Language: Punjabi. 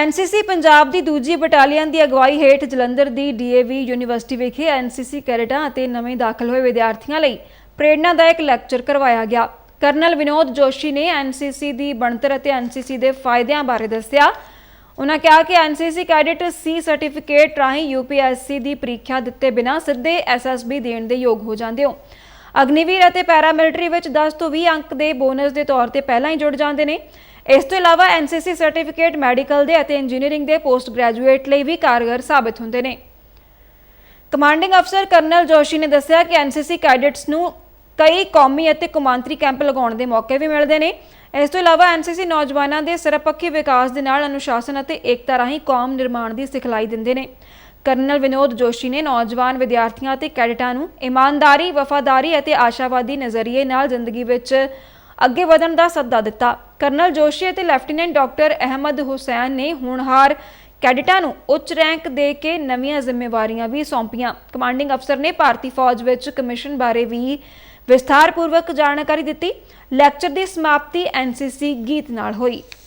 ਐਨਸੀਸੀ ਪੰਜਾਬ ਦੀ ਦੂਜੀ ਬਟਾਲੀਅਨ ਦੀ ਅਗਵਾਈ ਹੇਠ ਜਲੰਧਰ ਦੀ ਡੀਏਵੀ ਯੂਨੀਵਰਸਿਟੀ ਵਿਖੇ ਐਨਸੀਸੀ ਕੈਡਟਾਂ ਅਤੇ ਨਵੇਂ ਦਾਖਲ ਹੋਏ ਵਿਦਿਆਰਥੀਆਂ ਲਈ ਪ੍ਰੇਰਣਾਦਾਇਕ ਲੈਕਚਰ ਕਰਵਾਇਆ ਗਿਆ। ਕਰਨਲ ਵਿਨੋਦ ਜੋਸ਼ੀ ਨੇ ਐਨਸੀਸੀ ਦੀ ਬਣਤਰ ਅਤੇ ਐਨਸੀਸੀ ਦੇ ਫਾਇਦਿਆਂ ਬਾਰੇ ਦੱਸਿਆ। ਉਹਨਾਂ ਕਿਹਾ ਕਿ ਐਨਸੀਸੀ ਕੈਡਟ ਸੀ ਸਰਟੀਫਿਕੇਟ ਰਾਹੀਂ ਯੂਪੀਐਸਸੀ ਦੀ ਪ੍ਰੀਖਿਆ ਦਿੱਤੇ ਬਿਨਾਂ ਸਿੱਧੇ ਐਸਐਸਬੀ ਦੇਣ ਦੇ ਯੋਗ ਹੋ ਜਾਂਦੇ ਹੋ। ਅਗਨੀਵੀਰ ਅਤੇ ਪੈਰਾ ਮਿਲਟਰੀ ਵਿੱਚ 10 ਤੋਂ 20 ਅੰਕ ਦੇ ਬੋਨਸ ਦੇ ਤੌਰ ਤੇ ਪਹਿਲਾਂ ਹੀ ਜੁੜ ਜਾਂਦੇ ਨੇ। ਇਸ ਤੋਂ ਇਲਾਵਾ ਐਨਸੀਸੀ ਸਰਟੀਫਿਕੇਟ, ਮੈਡੀਕਲ ਦੇ ਅਤੇ ਇੰਜੀਨੀਅਰਿੰਗ ਦੇ ਪੋਸਟ ਗ੍ਰੈਜੂਏਟ ਲਈ ਵੀ ਕਾਰਗਰ ਸਾਬਤ ਹੁੰਦੇ ਨੇ। ਕਮਾਂਡਿੰਗ ਅਫਸਰ ਕਰਨਲ ਜੋਸ਼ੀ ਨੇ ਦੱਸਿਆ ਕਿ ਐਨਸੀਸੀ ਕੈਡਿਟਸ ਨੂੰ ਕਈ ਕੌਮੀ ਅਤੇ ਕੌਮਾਂਤਰੀ ਕੈਂਪ ਲਗਾਉਣ ਦੇ ਮੌਕੇ ਵੀ ਮਿਲਦੇ ਨੇ। ਇਸ ਤੋਂ ਇਲਾਵਾ ਐਨਸੀਸੀ ਨੌਜਵਾਨਾਂ ਦੇ ਸਰਬਪੱਖੀ ਵਿਕਾਸ ਦੇ ਨਾਲ ਅਨੁਸ਼ਾਸਨ ਅਤੇ ਏਕਤਾ ਰਾਹੀਂ ਕੌਮ ਨਿਰਮਾਣ ਦੀ ਸਿਖਲਾਈ ਦਿੰਦੇ ਨੇ। ਕਰਨਲ ਵਿਨੋਦ ਜੋਸ਼ੀ ਨੇ ਨੌਜਵਾਨ ਵਿਦਿਆਰਥੀਆਂ ਅਤੇ ਕੈਡਟਾਂ ਨੂੰ ਇਮਾਨਦਾਰੀ, ਵਫਾਦਾਰੀ ਅਤੇ ਆਸ਼ਾਵਾਦੀ ਨਜ਼ਰੀਏ ਨਾਲ ਜ਼ਿੰਦਗੀ ਵਿੱਚ ਅੱਗੇ ਵਧਣ ਦਾ ਸੱਦਾ ਦਿੱਤਾ। ਕਰਨਲ ਜੋਸ਼ੀ ਅਤੇ ਲੈਫਟੀਨੈਂਟ ਡਾਕਟਰ ਅਹਿਮਦ ਹੁਸੈਨ ਨੇ ਹੋਣਹਾਰ ਕੈਡਟਾਂ ਨੂੰ ਉੱਚ ਰੈਂਕ ਦੇ ਕੇ ਨਵੀਆਂ ਜ਼ਿੰਮੇਵਾਰੀਆਂ ਵੀ ਸੌਂਪੀਆਂ। ਕਮਾਂਡਿੰਗ ਅਫਸਰ ਨੇ ਭਾਰਤੀ ਫੌਜ ਵਿੱਚ ਕਮਿਸ਼ਨ ਬਾਰੇ ਵੀ ਵਿਸਥਾਰਪੂਰਵਕ ਜਾਣਕਾਰੀ ਦਿੱਤੀ। ਲੈਕਚਰ ਦੀ ਸਮਾਪਤੀ ਐਨਸੀਸੀ ਗੀਤ ਨਾਲ ਹੋਈ।